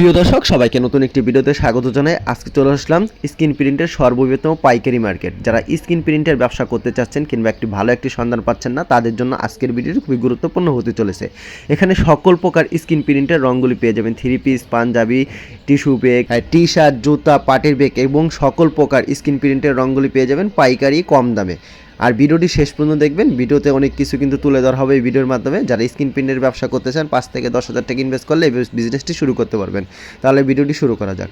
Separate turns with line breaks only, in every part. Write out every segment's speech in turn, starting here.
প্রিয় দর্শক, সবাইকে নতুন একটি ভিডিওতে স্বাগত জানাই। আজকে চলে আসলাম স্ক্রিন প্রিন্টের সর্ববৃহত্তম পাইকারি মার্কেট। যারা স্ক্রিন প্রিন্টের ব্যবসা করতে চাচ্ছেন কিংবা একটি ভালো একটি সন্ধান পাচ্ছেন না, তাদের জন্য আজকের ভিডিওটি খুবই গুরুত্বপূর্ণ হতে চলেছে। এখানে সকল প্রকার স্ক্রিন প্রিন্টের রঙগুলি পেয়ে যাবেন। Three piece, panjabi, tissue bag T shirt জুতা, পাটের ব্যাগ এবং সকল প্রকার স্ক্রিন প্রিন্টের রঙগুলি পেয়ে যাবেন পাইকারি কম দামে। আর ভিডিওটি শেষ পর্যন্ত দেখবেন। ভিডিওতে অনেক কিছু কিন্তু তুলে ধরা হবে এই ভিডিওর মাধ্যমে। যারা স্ক্রিন প্রিন্টের ব্যবসা করতে চান, পাঁচ থেকে দশ হাজার টাকা ইনভেস্ট করলে এই বিজনেসটি শুরু করতে পারবেন। তাহলে ভিডিওটি শুরু করা যাক।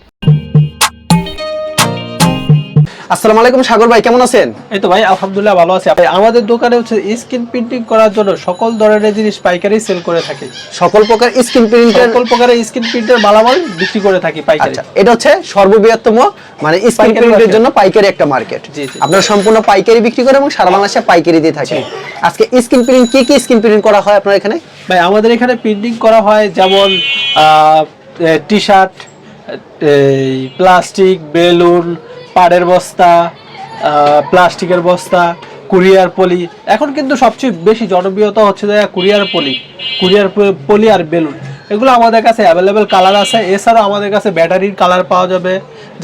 আসসালামু আলাইকুম সাগর ভাই কেমন আছেন?
এই তো ভাই আলহামদুলিল্লাহ ভালো আছি। ভাই, আমাদের দোকানে হচ্ছে স্ক্রিন প্রিন্টিং করার জন্য সকল ধরনের জিনিস পাইকারি সেল করে থাকি।
সকল প্রকার স্ক্রিন প্রিন্টের
সকল প্রকারের স্ক্রিন প্রিন্টের মালামাল বিক্রি করে থাকি পাইকারি।
আচ্ছা এটা হচ্ছে সর্ববৃহত্তম মানে স্ক্রিন প্রিন্টের জন্য পাইকারি একটা মার্কেট। আপনারা সম্পূর্ণ পাইকারি বিক্রি করেন এবং সারা বাংলাদেশে পাইকারি দিয়ে থাকেন। আজকে স্ক্রিন প্রিন্ট কি কি স্ক্রিন প্রিন্ট করা হয় আপনার এখানে?
ভাই আমাদের এখানে প্রিন্টিং করা হয় যেমন টি শার্ট প্লাস্টিক বেলুন পাড়ের বস্তা প্লাস্টিকের বস্তা, কুরিয়ার পলি। এখন কিন্তু সবচেয়ে বেশি জনপ্রিয়তা হচ্ছে যে কুরিয়ার পলি কুরিয়ার পলি আর বেলুন। এগুলো আমাদের কাছে অ্যাভেলেবেল কালার আছে। এছাড়াও আমাদের কাছে ব্যাটারির কালার পাওয়া যাবে।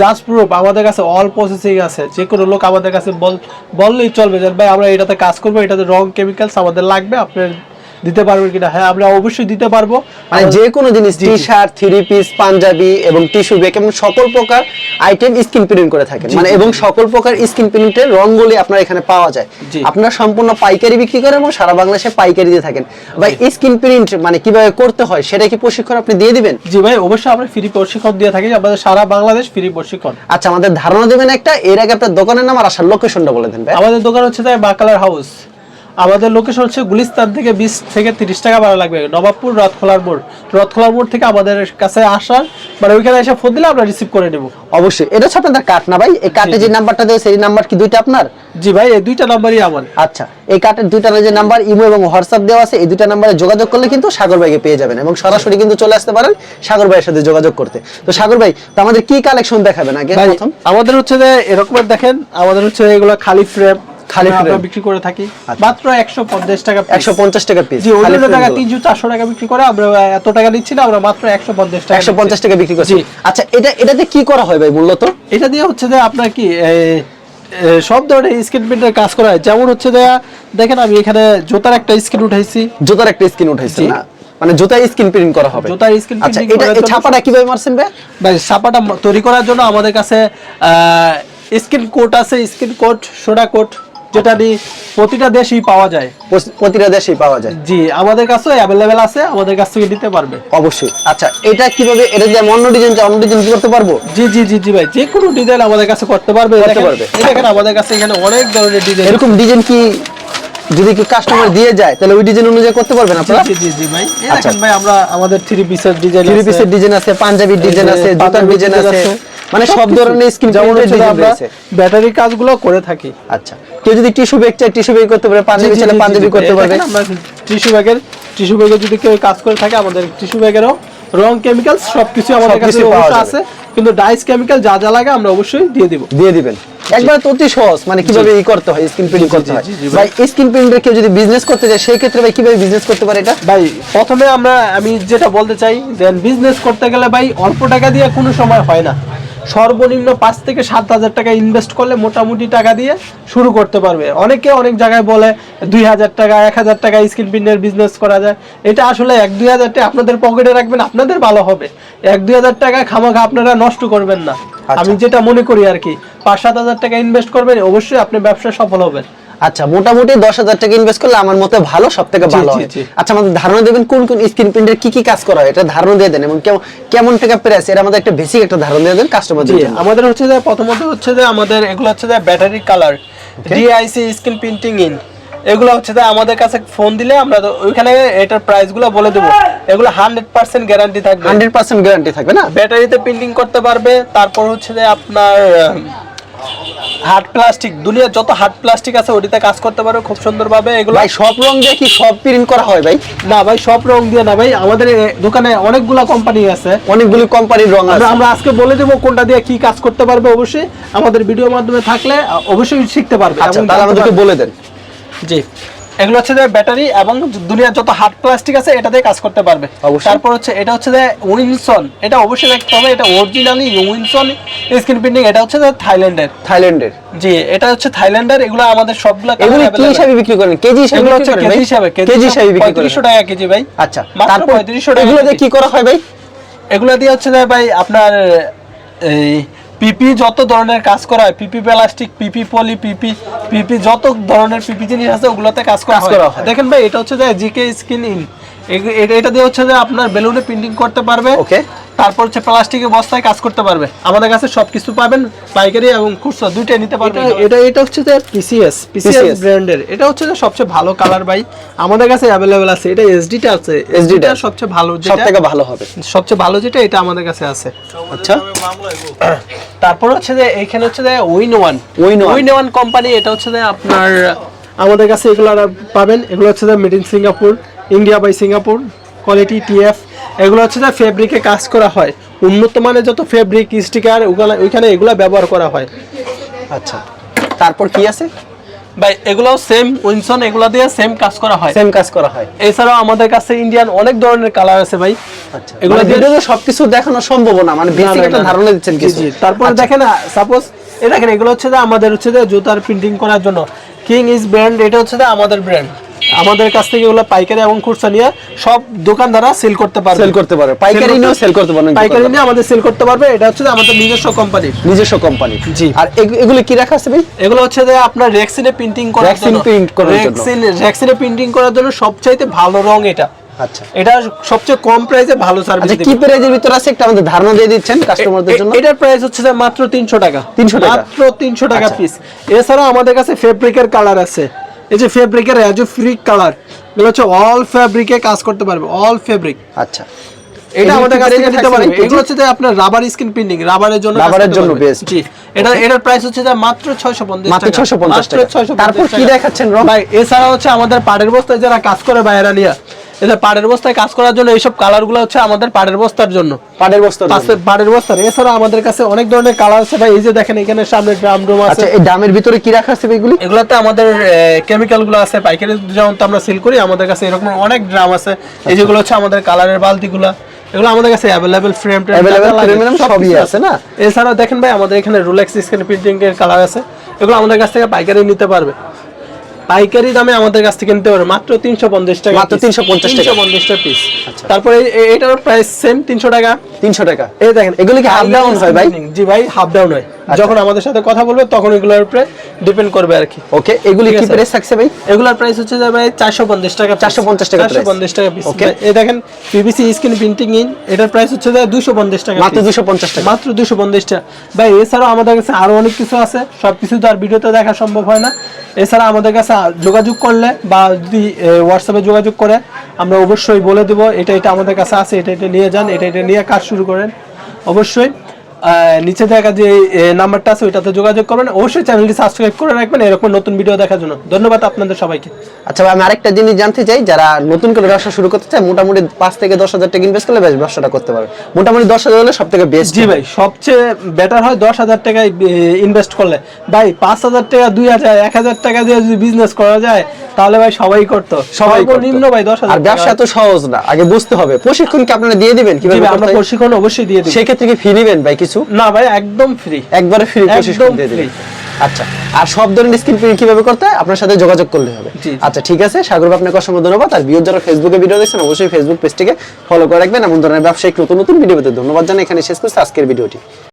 জাস্ট প্রুফ আমাদের কাছে অল প্রসেসিং আছে। যে কোনো লোক আমাদের কাছে বল, বললেই চলবে যে, ভাই, আমরা এটাতে কাজ করব, এটাতে রং কেমিক্যালস আমাদের লাগবে, আপনার দিতে পারবেন কিনা? হ্যাঁ আমরা অবশ্যই দিতে পারব।
মানে যে কোনো জিনিস T shirt three piece panjabi এবং টিস্যু ব্যাগ এবং সকল প্রকার আইটেম স্ক্রিন প্রিন্ট করে থাকেন। মানে এবং সকল প্রকার স্ক্রিন প্রিন্টের রঙগুলি আপনার এখানে পাওয়া যায়। আপনারা সম্পূর্ণ পাইকারি বিক্রি করেন এবং সারা বাংলাদেশে পাইকারি দিয়ে থাকেন। ভাই স্ক্রিন প্রিন্ট মানে কীভাবে করতে হয় সেটা কি প্রশিক্ষণ আপনি দিয়ে দিবেন?
জি ভাই অবশ্যই আমরা ফ্রি প্রশিক্ষণ দিয়ে থাকি। আমাদের সারা বাংলাদেশ ফ্রি প্রশিক্ষণ।
আচ্ছা আমাদের ধারণা দেবেন একটা এর আগে আপনার দোকানের নাম আর আসার লোকেশনটা বলে দেন ভাই।
আমাদের দোকান হচ্ছে তাই বাকালার হাউস আমাদের লোকেশন হচ্ছে গুলিস্তান থেকে বিশ থেকে তিরিশ টাকা ভাড়া লাগবে। নবাবপুর রথখোলার মোড়। রথখোলার মোড় থেকে আমাদের কাছে আসার মানে ওইখানে এসে ফোন দিলে আমরা রিসিভ করে নেব।
অবশ্যই। এটা হচ্ছে আপনাদের কার্ড না ভাই? এই কার্ডে যে নাম্বারটা দেয় সেই নাম্বার কি দুইটা আপনার?
জি ভাই এই দুইটা নাম্বারই আমার।
আচ্ছা। এই কার্ডের দুইটা যে নাম্বার ইমো এবং হোয়াটসঅ্যাপ দেওয়া আছে এই দুইটা নাম্বারে যোগাযোগ করলে কিন্তু সাগর ভাইকে পেয়ে যাবেন এবং সরাসরি কিন্তু চলে আসতে পারেন সাগর ভাইয়ের সাথে যোগাযোগ করতে। তো সাগর ভাই তো আমাদের কি কালেকশন দেখাবেন আগে প্রথম?
আমাদের হচ্ছে যে এরকমের দেখেন আমাদের হচ্ছে এগুলো খালি ফ্রেম
খালি
আমরা বিক্রি করে থাকি।
আচ্ছা।
মাত্র একশো পঞ্চাশ টাকা piece।
একশো পঞ্চাশ টাকা পিস
জি অন্য টাকা টাকা বিক্রি করে আমরা এত টাকা নিচ্ছি না আমরা মাত্র একশো পঞ্চাশ টাকা
একশো পঞ্চাশ
নিচ্ছি।
টাকা বিক্রি করছি। আচ্ছা এটা এটাতে কি করা হয় ভাই মূলত?
এটা দিয়ে হচ্ছে যে আপনার কি সব ধরনের স্ক্রিন প্রিন্টের কাজ করা হয়। যেমন হচ্ছে দেখেন আমি এখানে জোতার একটা স্ক্রিন উঠাইছি।
জুতার একটা স্ক্রিন উঠাইছে। না? মানে জুতায় স্ক্রিন প্রিন্ট করা হবে।
জুতার স্ক্রিন
আচ্ছা
প্রিন্টিং
এটা ছাপাটা কীভাবে মারছেন ভাই?
ভাই ছাপাটা তৈরি করার জন্য আমাদের কাছে স্ক্রিন কোট আছে স্ক্রিন কোট সোডা কোট যেটা প্রতিটা দেশেই পাওয়া যায়।
প্রতিটা দেশেই পাওয়া যায়।
জি আমাদের কাছেও অ্যাভেলেবেল আছে আমাদের কাছ থেকে নিতে পারবে।
অবশ্যই। আচ্ছা এটা কীভাবে এটা যে অন্য ডিজাইন চাই অন্য ডিজাইন করতে পারব?
জি জি জি জি ভাই যে কোনো ডিজাইন আমাদের কাছে করতে পারবে।
করতে পারবে।
দেখেন আমাদের কাছে এখানে অনেক ধরনের ডিজাইন
এরকম ডিজাইন কি যদি কি কাস্টমার দিয়ে যায় তাহলে ওই ডিজাইন অনুযায়ী করতে পারবেন আপনারা?
জি জি জি ভাই।
আচ্ছা।
দেখেন ভাই আমরা আমাদের থ্রি পিসের ডিজাইন
থ্রি পিসের ডিজাইন আছে পাঞ্জাবির ডিজাইন আছে জুতার ডিজাইন আছে, মানে সব ধরনের স্ক্রিন
যেমন হচ্ছে আমরা ব্যাটারি কাজগুলো করে থাকি।
আচ্ছা। কেউ যদি টিস্যু ব্যাগ চায় টিস্যু ব্যাগ করতে পারে পাঞ্জাবি চাইলে পাঞ্জাবি করতে পারবে
টিস্যু ব্যাগের টিস্যু ব্যাগের যদি কেউ কাজ করে থাকে আমাদের টিস্যু ব্যাগেরও রং কেমিক্যাল সবকিছু আমাদের কাছে। আছে। কিন্তু ডাইস কেমিক্যাল যা যা লাগে আমরা অবশ্যই দিয়ে দিব।
দিয়ে দিবেন। একবার তো অতি সহজ মানে কীভাবে ই করতে হয় স্ক্রিন প্রিন্ট করতে হয়। ভাই। স্ক্রিন প্রিন্টের কেউ যদি বিজনেস করতে চায় সেই ক্ষেত্রে ভাই কীভাবে বিজনেস করতে পারে এটা?
ভাই প্রথমে আমরা আমি যেটা বলতে চাই যে বিজনেস করতে গেলে ভাই অল্প টাকা দিয়ে কোনো সময় হয় না। সর্বনিম্ন পাঁচ থেকে সাত হাজার টাকা ইনভেস্ট করলে মোটামুটি টাকা দিয়ে শুরু করতে পারবে। অনেকে অনেক জায়গায় বলে দুই হাজার টাকা এক হাজার টাকা স্ক্রিন প্রিন্টের বিজনেস করা যায়। এটা আসলে এক দুই হাজার টাকা আপনাদের পকেটে রাখবেন আপনাদের ভালো হবে। এক দুই হাজার টাকা খামাখা আপনারা নষ্ট করবেন না।
আচ্ছা।
আমি যেটা মনে করি আর কি পাঁচ সাত হাজার টাকা ইনভেস্ট করবেন অবশ্যই আপনি ব্যবসায় সফল হবেন।
আচ্ছা মোটামুটি দশ হাজার টাকা ইনভেস্ট করলে আমার মতে ভালো সব থেকে ভালো হয়। আচ্ছা আমাদের ধারণা দেবেন কোন কোন স্ক্রিন প্রিন্টের কি কি কাজ করা হয়? এটা ধারণা দিয়ে দেন এবং কেমন- টাকা প্রাইস এটা আমাদের একটা বেসিক একটা ধারণা দিয়ে দেন কাস্টমার
আমাদের হচ্ছে যে প্রথমত হচ্ছে যে আমাদের এগুলো হচ্ছে যে battery colour DIC screen printing ink এগুলো হচ্ছে যে আমাদের কাছে ফোন দিলে আমরা ওইখানে এটার প্রাইসগুলো বলে দেবো। এগুলো হান্ড্রেড পার্সেন্ট গ্যারান্টি থাকবে।
হান্ড্রেড পার্সেন্ট গ্যারান্টি থাকবে না?
ব্যাটারিতে প্রিন্টিং করতে পারবে। তারপর হচ্ছে যে আপনার হার্ড প্লাস্টিক দুনিয়ার যত হার্ড প্লাস্টিক আছে ওটিতে কাজ করতে পারো খুব সুন্দরভাবে। এগুলো
ভাই সব রং দিয়ে কি সব প্রিন্ট করা হয় ভাই?
না ভাই সব রং দিয়ে না ভাই। আমাদের দোকানে অনেকগুলা কোম্পানি আছে।
অনেকগুলি কোম্পানির রং আছে।
আমরা আজকে বলে দেবো কোনটা দিয়ে কি কাজ করতে পারবে অবশ্যই। আমাদের ভিডিওর মাধ্যমে থাকলে অবশ্যই শিখতে পারবে।
আচ্ছা তাহলে আমাদেরকে বলে দেন।
জি। এগুলো হচ্ছে যে ব্যাটারি এবং দুনিয়ার যত হার্ড প্লাস্টিক আছে এটা দিয়ে কাজ করতে পারবে। তারপর হচ্ছে এটা হচ্ছে যে উইনসন এটা অবশ্যই দেখতে হবে এটা অরিজিনালি উইনসন স্ক্রিন প্রিন্টিং এটা হচ্ছে যে থাইল্যান্ডের
থাইল্যান্ডের?
জি এটা হচ্ছে থাইল্যান্ডের এগুলো আমাদের সবগুলো
এগুলো কি হিসাবে বিক্রি করেন? কেজি হিসাবে
এগুলো হচ্ছে কেজি হিসাবে
কেজি হিসাবে বিক্রি করেন।
পঁয়ত্রিশশো টাকা কেজি ভাই।
আচ্ছা তারপর
3500 টাকা
এগুলো দিয়ে কি করা হয় ভাই?
এগুলো দিয়ে হচ্ছে যে ভাই আপনার এই পিপি যত ধরনের কাজ করা হয় পিপি প্লাস্টিক পিপি পলি পিপি পিপি যত ধরনের পিপি জিনিস আছে ওগুলোতে কাজ করা হয়। দেখেন ভাই এটা হচ্ছে যে জিকে স্কিন ইন এটা দিয়ে হচ্ছে যে আপনার বেলুনে প্রিন্টিং করতে পারবে।
ওকে
তারপর হচ্ছে প্লাস্টিকের বস্তায় কাজ করতে পারবে। আমাদের কাছে সবকিছু পাবেন পাইকারি এবং খুচরা দুইটাই নিতে পারবেন। এটা এটা হচ্ছে যে পিসিএস পিসিএস ব্র্যান্ডের এটা হচ্ছে যে সবচেয়ে ভালো কালার ভাই। আমাদের কাছে অ্যাভেলেবেল আছে। এটা এসডিটা আছে। এসডিটা সবচেয়ে ভালো যেটা
থেকে ভালো হবে।
সবচেয়ে ভালো যেটা এটা আমাদের কাছে আছে।
আচ্ছা।
তারপর হচ্ছে যে এইখানে হচ্ছে যে win one
win One।
Win one company এটা হচ্ছে যে আপনার আমাদের কাছে এগুলো পাবেন। এগুলো হচ্ছে যে made in Singapore India by Singapore quality TF এগুলো হচ্ছে যে ফেব্রিকে কাজ করা হয়। উন্নত মানের যত ফেব্রিক স্টিকার ওগুলো ওইখানে এগুলো ব্যবহার করা হয়।
আচ্ছা তারপর কি আছে?
ভাই এগুলো সেম উইনসন এগুলো দিয়ে সেম কাজ করা হয়।
সেম কাজ করা হয়।
এছাড়াও আমাদের কাছে ইন্ডিয়ান অনেক ধরনের কালার আছে ভাই।
আচ্ছা
এগুলো
ভিডিওতে সবকিছু দেখানো সম্ভব না মানে বেসিক একটা। ধারণা দিচ্ছেন কিছু।
জি। তারপরে
আচ্ছা,
দেখেন সাপোজ এ দেখেন এগুলো হচ্ছে যে আমাদের হচ্ছে যে জুতার প্রিন্টিং করার জন্য। কিং ইজ ব্র্যান্ড এটা হচ্ছে যে আমাদের ব্র্যান্ড আমাদের কাছ থেকে এগুলো পাইকারি এবং খুচরা নিয়ে সব দোকানদাররা সেল করতে পারবে।
সেল করতে পারে পাইকারি নিয়েও সেল করতে পারেন
পাইকারি নিয়ে আমাদের সেল করতে পারবে। এটা হচ্ছে আমাদের নিজস্ব কোম্পানির
নিজস্ব কোম্পানি
জি।
আর এগুলো কি রাখা আছে ভাই?
এগুলো হচ্ছে যে আপনার রেক্সিনে প্রিন্টিং করার জন্য।
print করার জন্য।
রেক্সিন রেক্সিনে প্রিন্টিং করার জন্য সবচাইতে ভালো রং এটা।
আচ্ছা।
এটা সবচেয়ে কম প্রাইসে ভালো সার্ভিস
আচ্ছা কি প্রাইজের ভিতর আছে একটা আমাদের ধারণা দিয়ে দিচ্ছেন কাস্টমারদের জন্য?
এটার প্রাইস হচ্ছে মাত্র তিনশো টাকা।
300 টাকা?
মাত্র তিনশো টাকা
আচ্ছা।
পিস এছাড়াও আমাদের কাছে ফেব্রিকের কালার আছে। এই যে ফেব্রিকের অ্যাজো ফ্রি কালার এগুলো হচ্ছে অল ফেব্রিকে কাজ করতে পারবে অল ফেব্রিক
আচ্ছা।
এটা আমাদের কাছে থেকে নিতে
কেজি?
এগুলো হচ্ছে যে আপনার রাবার স্কিন প্রিন্টিং রাবারের জন্য
রাবারের জন্য বেস্ট
জি এটা এটার প্রাইস হচ্ছে যে মাত্র 650
মাত্র
টাকা।
650 টাকা। তারপর কি দেখাচ্ছেন?
ভাই এছাড়া হচ্ছে আমাদের পাড়ের বস্তায় যারা কাজ করে বাইরা নিয়ে এদের পাড়ের বস্তায় কাজ করার জন্য এইসব কালারগুলো হচ্ছে আমাদের পাড়ের বস্তার জন্য।
পাটের বস্তা
পাশে বাড়ির বস্তার। এছাড়া আমাদের কাছে অনেক ধরনের কালার আছে ভাই। এই যে দেখেন এখানে সামনে ড্রাম ড্রুম আছে।
আচ্ছা এই দামের ভিতরে কি রাখা আছে এগুলি?
এগুলোতে আমাদের কেমিক্যালগুলো আছে। পাইকারি যেমন তো আমরা সেল করি আমাদের কাছে এরকম অনেক ড্রাম আছে। এই যেগুলো হচ্ছে আমাদের কালারের বালতিগুলো এগুলো আমাদের কাছে অ্যাভেলেবেল ফ্রেম
এরকম সবই আছে না?
এছাড়াও দেখেন ভাই আমাদের এখানে রোলেক্স স্ক্রিন প্রিন্টিং এর কালার আছে। এগুলো আমাদের কাছ থেকে পাইকারি নিতে পারবে। পাইকারি দামে আমাদের কাছ থেকে কিনতে পারবে। মাত্র তিনশো পঞ্চাশ টাকা
মাত্র 350 টাকা।
তিনশো পঞ্চাশ টাকা পিস তারপরে এই- এই- এটার প্রাইস সেম তিনশো টাকা।
তিনশো টাকা।
এই দেখেন
এগুলি কি হাফ ডাউন হয় ভাই?
জি ভাই হাফ ডাউন হয়। যখন আমাদের সাথে কথা বলবে তখন এগুলোর উপরে ডিপেন্ড করবে আর কি।
ওকে এগুলি কি প্রাইস থাকছে ভাই?
এগুলার প্রাইস হচ্ছে যে ভাই চারশো পঞ্চাশ টাকা
450 টাকা price।
চারশো পঞ্চাশ টাকা পিস
Okay.
এই দেখেন পিভিসি স্ক্রিন প্রিন্টিং ইন এটার প্রাইস হচ্ছে যে দুশো পঞ্চাশ টাকা
মাত্র 250 টাকা।
মাত্র দুশো পঞ্চাশ টাকা। ভাই এছাড়াও আমাদের কাছে আরও অনেক কিছু আছে সব কিছু তো আর ভিডিওতে দেখা সম্ভব হয় না। এছাড়া আমাদের কাছে যোগাযোগ করলে বা যদি হোয়াটসঅ্যাপে যোগাযোগ করে আমরা অবশ্যই বলে দেবো এটা এটা আমাদের কাছে আছে এটা এটা নিয়ে যান এটা এটা নিয়ে কাজ শুরু করেন। অবশ্যই। নিচে দেখা যে নাম্বারটা আছে ওইটাতে যোগাযোগ করবেন। অবশ্যই চ্যানেলটি সাবস্ক্রাইব করে রাখবেন এরকম নতুন ভিডিও দেখার জন্য। ধন্যবাদ আপনাদের সবাইকে।
আচ্ছা আমি আরেকটা জিনিস জানতে চাই যারা নতুন করে ব্যবসা শুরু করতে চায় মোটামুটি পাঁচ থেকে দশ হাজার টাকা ইনভেস্ট করলে বেশ ব্যবসাটা করতে পারবে। মোটামুটি দশ হাজার হলে সব থেকে বেস্ট
জি ভাই সবচেয়ে বেটার হয় দশ হাজার টাকায় ইনভেস্ট করলে। ভাই পাঁচ হাজার টাকা দুই হাজার এক হাজার টাকা দিয়ে যদি বিজনেস করা যায় তাহলে ভাই সবাই করতো।
সবাই।
নিম্ন ভাই দশ
আর
হাজার
ব্যবসা তো সহজ না আগে বুঝতে হবে। প্রশিক্ষণ কি আপনারা দিয়ে দিবেন? কীভাবে
আমরা প্রশিক্ষণ অবশ্যই দিয়ে দিই
সেক্ষেত্রে কি ফি নিবেন ভাই? কিছু
না ভাই একদম ফ্রি
একবারে ফ্রি কোশিশ করে দিবেন আচ্ছা আর সব ধরনের স্কিন ফ্রি কীভাবে করতে হয়? আপনার সাথে যোগাযোগ করলে হবে। আচ্ছা ঠিক আছে সাগর ভাই, আপনাকে অসংখ্য ধন্যবাদ। আর ভিডিও যারা ফেসবুকে ভিডিও দেখছেন অবশ্যই ফেসবুক পেজটিকে ফলো করে রাখবেন। এমন ধরনের ব্যবসায়িক নতুন নতুন ভিডিও পেতে ধন্যবাদ জানাই। এখানে শেষ করছি আজকের ভিডিওটি